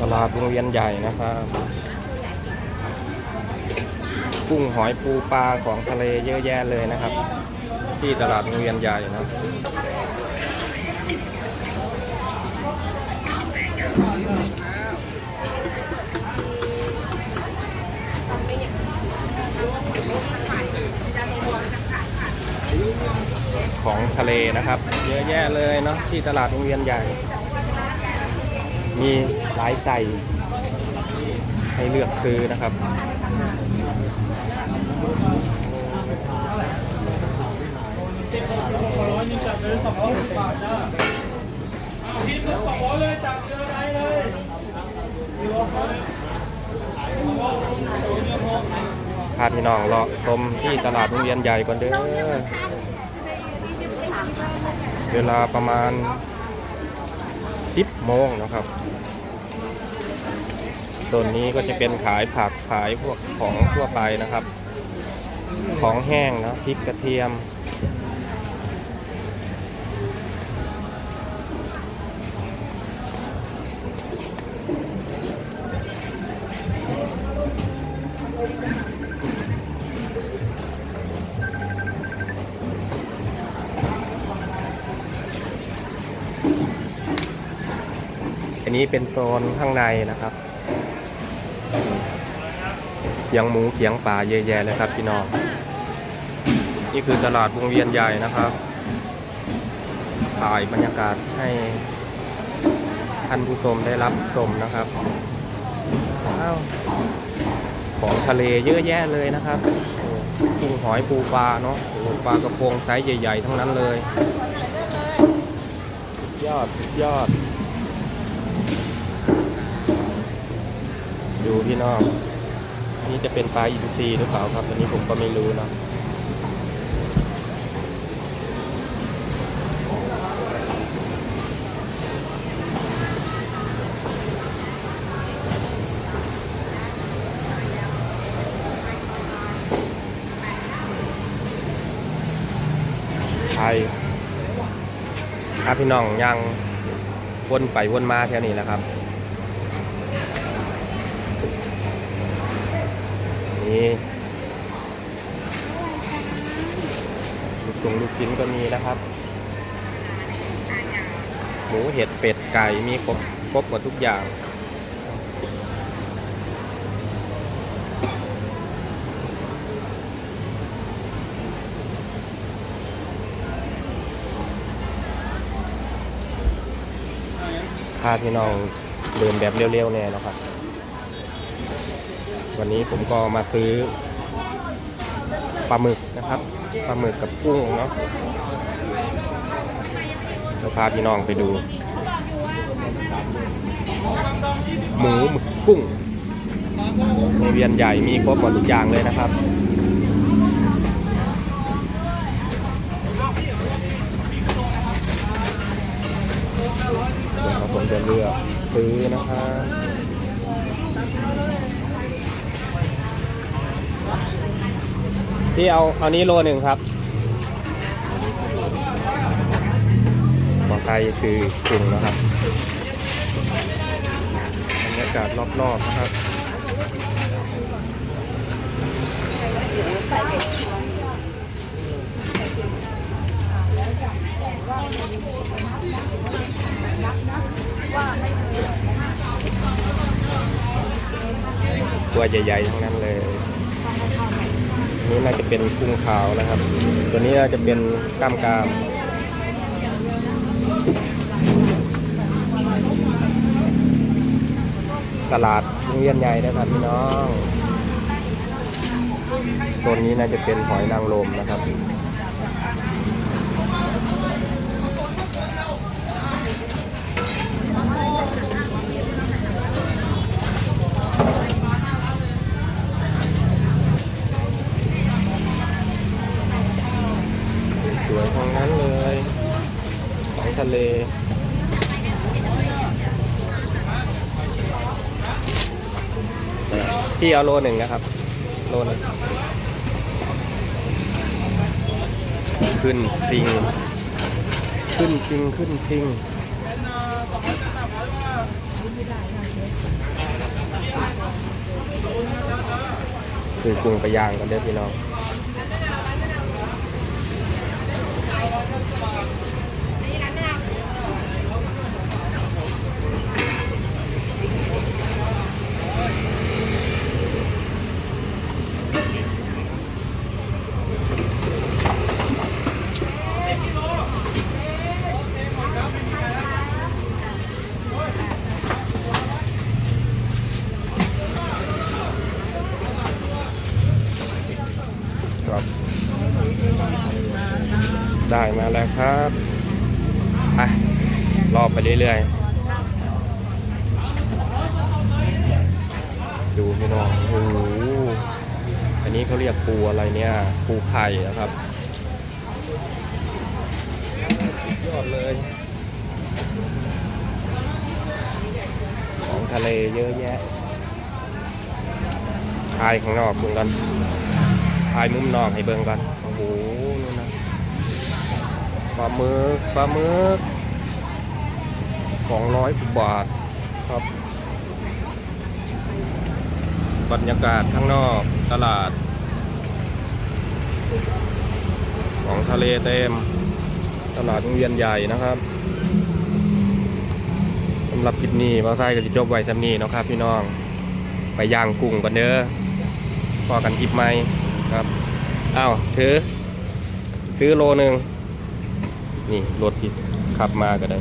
ตลาดวงเวียนใหญ่นะครับกุ้งหอยปูปลาของทะเลเยอะแยะเลยนะครับ ที่ตลาดวงเวียนใหญ่นะ ของทะเลนะครับ เยอะแยะเลยเนาะที่ตลาดวงเวียนใหญ่ มีหลายใส่ให้เลือกซื้อนะครับพาพี่น้องเลาะชมที่ตลาดวงเวียนใหญ่ก่อนเด้อ เวลาประมาณ 10โมงนะครับส่วนนี้ก็จะเป็นขายผักขายพวกของทั่วไปนะครับ ของแห้งนะพริกกระเทียม อันนี้เป็นโซนข้างในนะครับเขียงหมูเขียงปลาเยอะแยะเลยครับพี่น้อง นี่คือตลาดวงเวียนใหญ่นะครับ ถ่ายบรรยากาศให้ท่านผู้ชมได้รับชมนะครับของทะเลเยอะแยะเลยนะครับกุ้งหอยปูปลาเนาะปลากระพงไซส์ใหญ่ๆทั้งนั้นเลย ยอดยอด ดูพี่น้องนี่จะเป็นปลาอินทรีหรือเปล่าครับ อันนี้ผมก็ไม่รู้นะไทยถ้าพี่น้องยังวนไปวนมาแถวนี้แหละครับ นี่ลูกชงลูกชิ้นก็มีนะครับ หมูเห็ดเป็ดไก่มีครบครบหมดทุกอย่างพาพี่น้องเดินแบบเร็วๆเนี่ยนะครับ วันนี้ผมก็มาซื้อปลาหมึกนะครับปลาหมึกกับกุ้งเนาะเราพาพี่น้องไปดู หมูหมึกกุ้งในเวียนใหญ่มีครบหมดทุกอย่างเลยนะครับเดี๋ยวผมจะเลือกซื้อนะครับ พี่เอาเอานี้โลหนึ่งครับของไทยคือกุ้งนะครับบรรยากาศรอบๆนะครับตัวใหญ่ๆทั้งนั้นเลย นี่น่าจะเป็นกุ้งขาวนะครับ ตัวนี้น่าจะเป็นกล้ามกรามตลาดโรงเรียนใหญ่นะครับพี่น้องตัวนี้น่าจะเป็นหอยนางรมนะครับ สวยๆทั้งนั้นเลย ของ ทะเลพี่เอาโลหนึ่งนะครับ โลหนึงขึ้นซิง ขึ้นซิง ขึ้นซิงคือกุ้งไปย่างกันเด้อพี่น้อง ได้มาแล้วครับไปรอบไปเรื่อยๆ ดูพี่น้องโอ้โหอันนี้เขาเรียกปูอะไรเนี่ย ปูไข่นะครับยอดเลย ของทะเลเยอะแยะทายข้างนอกเบิ่งกันทายมุมนอกให้เบิ่งกัน ปลาหมึกปลาหมึกสองร้อยบาทครับ บรรยากาศข้างนอกตลาด ของทะเลเต็ม ตลาดวงเวียนใหญ่นะครับสำหรับคลิปนี้ว่าไส้ก็จะจบไว้สำนี้นะครับ พี่น้องไปย่างกุ้งกันเด้อพอกันคลิปไหมครับอ้าวถือซื้อโลหนึ่ง นี่รถที่ขับมาก็ได้